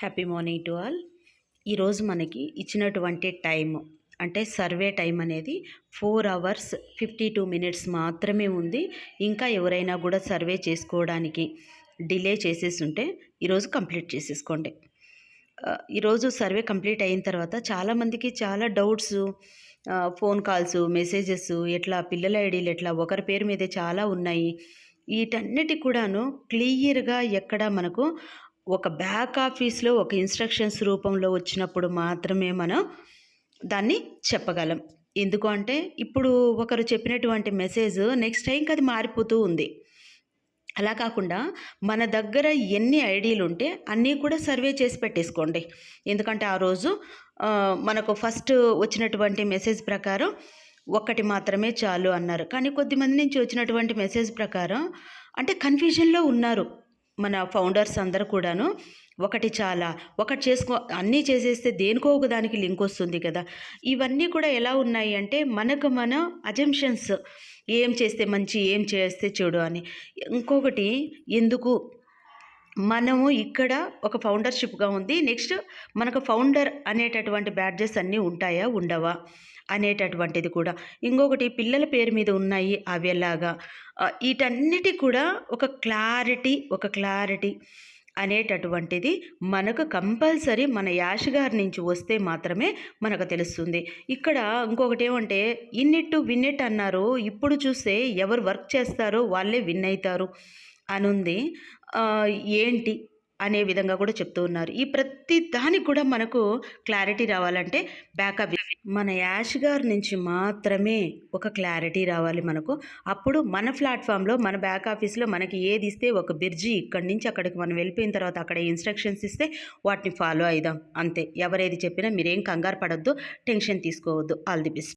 Happy morning to all ఈరోజు మనకి ఇచ్చినటువంటి టైం అంటే సర్వే టైం అనేది four hours fifty two minutes మాత్రమే ఉంది. ఇంకా ఎవరైనా కూడా సర్వే చేసుకోవడానికి డిలే చేసేసి ఉంటే ఈరోజు కంప్లీట్ చేసేసుకోండి. ఈరోజు సర్వే కంప్లీట్ అయిన తర్వాత చాలామందికి చాలా డౌట్స్ ఫోన్ కాల్స్ మెసేజెస్ ఎట్లా పిల్లల ఐడీలు ఎట్లా ఒకరి పేరు మీదే చాలా ఉన్నాయి. వీటన్నిటి కూడాను క్లియర్గా ఎక్కడ మనకు ఒక బ్యాక్ ఆఫీస్లో ఒక ఇన్స్ట్రక్షన్స్ రూపంలో వచ్చినప్పుడు మాత్రమే మనం దాన్ని చెప్పగలం. ఎందుకు అంటే ఇప్పుడు ఒకరు చెప్పినటువంటి మెసేజ్ నెక్స్ట్ టైంకి అది మారిపోతూ ఉంది. అలా కాకుండా మన దగ్గర ఎన్ని ఐడీలు ఉంటే అన్నీ కూడా సర్వే చేసి పెట్టేసుకోండి. ఎందుకంటే ఆ రోజు మనకు ఫస్ట్ వచ్చినటువంటి మెసేజ్ ప్రకారం ఒక్కటి మాత్రమే చాలు అన్నారు. కానీ కొద్దిమంది నుంచి వచ్చినటువంటి మెసేజ్ ప్రకారం అంటే కన్ఫ్యూజన్లో ఉన్నారు. మన ఫౌండర్స్ అందరు కూడాను ఒకటి చాలా ఒకటి చేసుకో అన్నీ చేసేస్తే దేనికో ఒక దానికి లింక్ వస్తుంది కదా. ఇవన్నీ కూడా ఎలా ఉన్నాయి అంటే మనకు మన అజంప్షన్స్ ఏం చేస్తే మంచి ఏం చేస్తే చెడు అని. ఇంకొకటి ఎందుకు మనము ఇక్కడ ఒక ఫౌండర్షిప్గా ఉంది. నెక్స్ట్ మనకు ఫౌండర్ అనేటటువంటి బ్యాడ్జెస్ అన్నీ ఉంటాయా? ఉండవా? అనేటటువంటిది కూడా. ఇంకొకటి పిల్లల పేరు మీద ఉన్నాయి అవి ఎలాగా వీటన్నిటి కూడా ఒక క్లారిటీ ఒక క్లారిటీ అనేటటువంటిది మనకు కంపల్సరీ మన యాష్ గారి నుంచి వస్తే మాత్రమే మనకు తెలుస్తుంది. ఇక్కడ ఇంకొకటి ఏమంటే ఇన్నిట్ విన్ అన్నారు. ఇప్పుడు చూస్తే ఎవరు వర్క్ చేస్తారో వాళ్ళే విన్ అవుతారు. అనుంది. ఏంటి? అనే విధంగా కూడా చెప్తూ ఉన్నారు. ఈ ప్రతి దానికి కూడా మనకు క్లారిటీ రావాలంటే బ్యాకప్ మన యాష్ గారి నుంచి మాత్రమే ఒక క్లారిటీ రావాలి మనకు. అప్పుడు మన ప్లాట్ఫామ్లో మన బ్యాక్ ఆఫీస్లో మనకి ఏది ఇస్తే ఒక బిర్జీ ఇక్కడి నుంచి అక్కడికి మనం వెళ్ళిపోయిన తర్వాత అక్కడ ఇన్స్ట్రక్షన్స్ ఇస్తే వాటిని ఫాలో అయిదాం. అంతే. ఎవరేది చెప్పినా మీరేం కంగారు పడద్దు టెన్షన్ తీసుకోవద్దు. All the best.